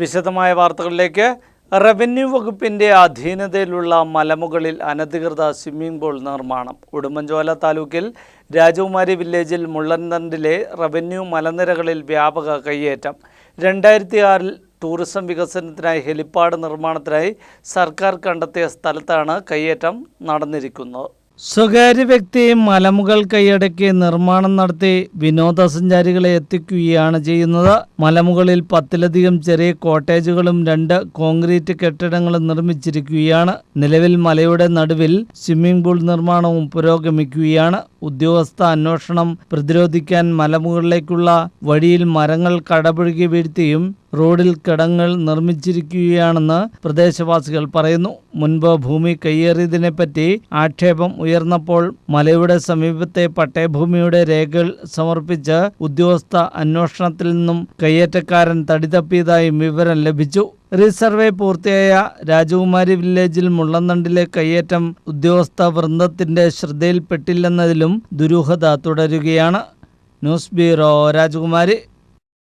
വിശദമായ വാർത്തകളിലേക്ക്. റവന്യൂ വകുപ്പിന്റെ അധീനതയിലുള്ള മലമുകളിൽ അനധികൃത സ്വിമ്മിംഗ് പൂൾ നിർമ്മാണം. ഉടുമ്പൻചോല താലൂക്കിൽ രാജകുമാരി വില്ലേജിൽ മുള്ളൻതണ്ടിലെ റവന്യൂ മലനിരകളിൽ വ്യാപക കയ്യേറ്റം. രണ്ടായിരത്തി ആറിൽ ടൂറിസം വികസനത്തിനായി ഹെലിപ്പാഡ് നിർമ്മാണത്തിനായി സർക്കാർ കണ്ടെത്തിയ സ്ഥലത്താണ് കയ്യേറ്റം നടന്നിരിക്കുന്നത്. സ്വകാര്യ വ്യക്തി മലമുകൾ കൈയടക്കി നിർമ്മാണം നടത്തി വിനോദസഞ്ചാരികളെ എത്തിക്കുകയാണ് ചെയ്യുന്നത്. മലമുകളിൽ പത്തിലധികം ചെറിയ കോട്ടേജുകളും രണ്ട് കോൺക്രീറ്റ് കെട്ടിടങ്ങളും നിർമ്മിച്ചിരിക്കുകയാണ്. നിലവിൽ മലയുടെ നടുവിൽ സ്വിമ്മിംഗ് പൂൾ നിർമ്മാണവും പുരോഗമിക്കുകയാണ്. ഉദ്യോഗസ്ഥ അന്വേഷണം പ്രതിരോധിക്കാൻ മലമുകളിലേക്കുള്ള വഴിയിൽ മരങ്ങൾ കടപുഴകി വീഴ്ത്തിയും റോഡിൽ കിടങ്ങൾ നിർമ്മിച്ചിരിക്കുകയാണെന്ന് പ്രദേശവാസികൾ പറയുന്നു. മുൻപ് ഭൂമി കയ്യേറിയതിനെപ്പറ്റി ആക്ഷേപം ഉയർന്നപ്പോൾ മലയുടെ സമീപത്തെ പട്ടയഭൂമിയുടെ രേഖകൾ സമർപ്പിച്ച് ഉദ്യോഗസ്ഥ അന്വേഷണത്തിൽ നിന്നും കയ്യേറ്റക്കാരൻ തടിതപ്പിയതായും വിവരം ലഭിച്ചു. റീസർവേ പൂർത്തിയായ രാജകുമാരി വില്ലേജിൽ മുള്ളന്തണ്ടിലെ കയ്യേറ്റം ഉദ്യോഗസ്ഥ വൃന്ദത്തിന്റെ ശ്രദ്ധയിൽപ്പെട്ടില്ലെന്നതിലും ദുരൂഹത തുടരുകയാണ്. ന്യൂസ് ബ്യൂറോ രാജകുമാരി.